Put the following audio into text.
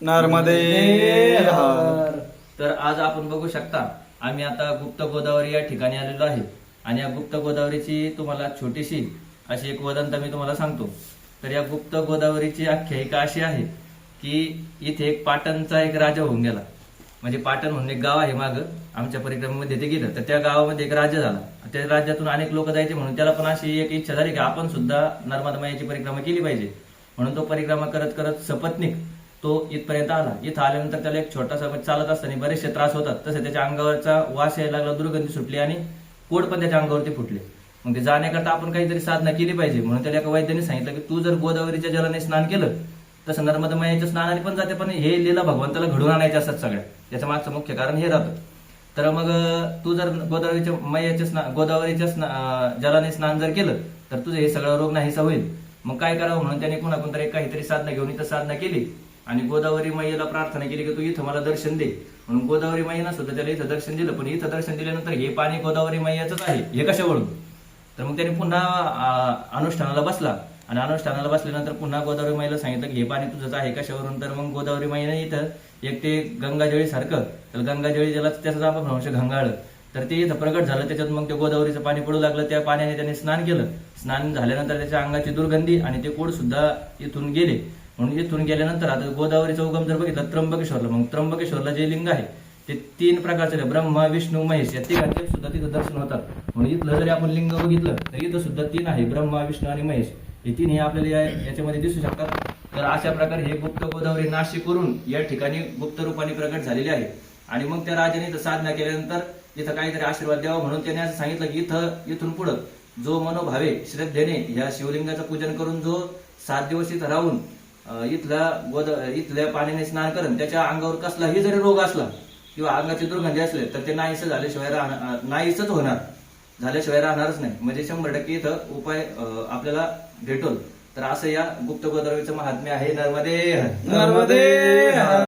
नर्मदे हर. तर आज आपण बघू शकता आम्ही आता गुप्त गोदावरी या ठिकाणी आलेलो आहे. आणि या गुप्त गोदावरीची तुम्हाला छोटीशी अशी एक वदंत मी तुम्हाला सांगतो. तर या गुप्त गोदावरीची आख्यायिका अशी आहे की इथे एक पाटणचा एक राजा होऊन गेला. म्हणजे पाटण म्हणून एक गाव आहे माग. आमच्या परिक्रमेमध्ये ते गेलं. तर त्या गावामध्ये एक राजा झाला. त्या राज्यातून अनेक लोक जायचे म्हणून त्याला पण अशी एक इच्छा झाली की आपण सुद्धा नर्मदा मायाची परिक्रमा केली पाहिजे. म्हणून तो परिक्रमा करत करत सपत्निक तो इथपर्यंत आला. इथं आल्यानंतर त्याला एक छोटासा चालत असताना बरेचसे त्रास होतात. तसे त्याच्या अंगावरचा वास यायला लागला दुर्गंधी सुटली आणि पोट पण त्याच्या अंगावरती फुटले. मग ते जाण्याकरता आपण काहीतरी साधना केली पाहिजे. म्हणून त्याला एका वैद्याने सांगितलं की तू जर गोदावरीच्या जलाने स्नान केलं तसं नर्मदा मायाच्या स्नानाने पण जाते पण हे लीला भगवंताला घडून आणायचे असतात सगळ्या. त्याच्या मागचं मुख्य कारण हे राहतं. तर मग तू जर गोदावरीच्या मैयाच्या स्ना गोदावरीच्या स्ना जलाने स्नान जर केलं तर तुझं हे सगळं रोग नाहीसा होईल. मग काय करावं? म्हणून त्याने कोणाकोणतरी काहीतरी साधना घेऊन इथं साधना केली. आणि गोदावरी मैयाला प्रार्थना केली की तू इथं मला दर्शन दे. म्हणून गोदावरी मैयानं सुद्धा त्याला इथं दर्शन दिलं. पण इथं दर्शन दिल्यानंतर हे पाणी गोदावरी मैयाचंच आहे. हे कशावरून तर मग त्याने पुन्हा अनुष्ठानाला बसला. आणि अनुष्ठानाला बसल्यानंतर पुन्हा गोदावरी माईला सांगितलं की हे पाणी तुझंच आहे कशावरून तर मग गोदावरी माईने इथं एक ते गंगाजळी सारखं तर गंगाजळी ज्याला त्याचं आपण भ्रंश शकतो घंगाळ तर ते इथं प्रगट झालं. त्याच्यात मग ते गोदावरीचं पाणी पडू लागलं. त्या पाण्याने त्याने स्नान केलं. स्नान झाल्यानंतर त्याच्या अंगाची दुर्गंधी आणि ते कोड सुद्धा इथून गेले. म्हणून इथून गेल्यानंतर आता गोदावरीचा उगम जर बघितलं त्र्यंबकेश्वरला. मग त्र्यंबकेश्वरला जे लिंग आहे ते तीन प्रकारचे ब्रह्मा विष्णू महेश या तिघांचे सुद्धा तिथं दर्शन होतात. म्हणून इथलं जरी आपण लिंग बघितलं तर इथं सुद्धा तीन आहे. ब्रह्मा विष्णू आणि महेश. हे तीन हे आपल्याला याच्यामध्ये दिसू शकतात. तर अशा प्रकारे हे गुप्त गोदावरी नाशिक करून या ठिकाणी गुप्त रूपाने प्रकट झालेले आहे. आणि मग त्या राजाने इथं साधना केल्यानंतर इथं काहीतरी आशीर्वाद द्यावा म्हणून त्याने असं सांगितलं की इथं इथून पुढं जो मनोभावे श्रद्धेने या शिवलिंगाचं पूजन करून जो सात दिवस इथं राहून इथल्या गोद इथल्या पाण्याने स्नान करून त्याच्या अंगावर कसलाही जरी रोग असला किंवा अंगाचे दुर्गंधी असले तर ते नाहीस झाल्याशिवाय राहणार नाहीसच होणार. झाल्याशिवाय राहणारच नाही. म्हणजे शंभर टक्के इथं उपाय आपल्याला भेटल. तर असं या गुप्त गोदावरीचं महात्म्य आहे नर्मदे नर्मदे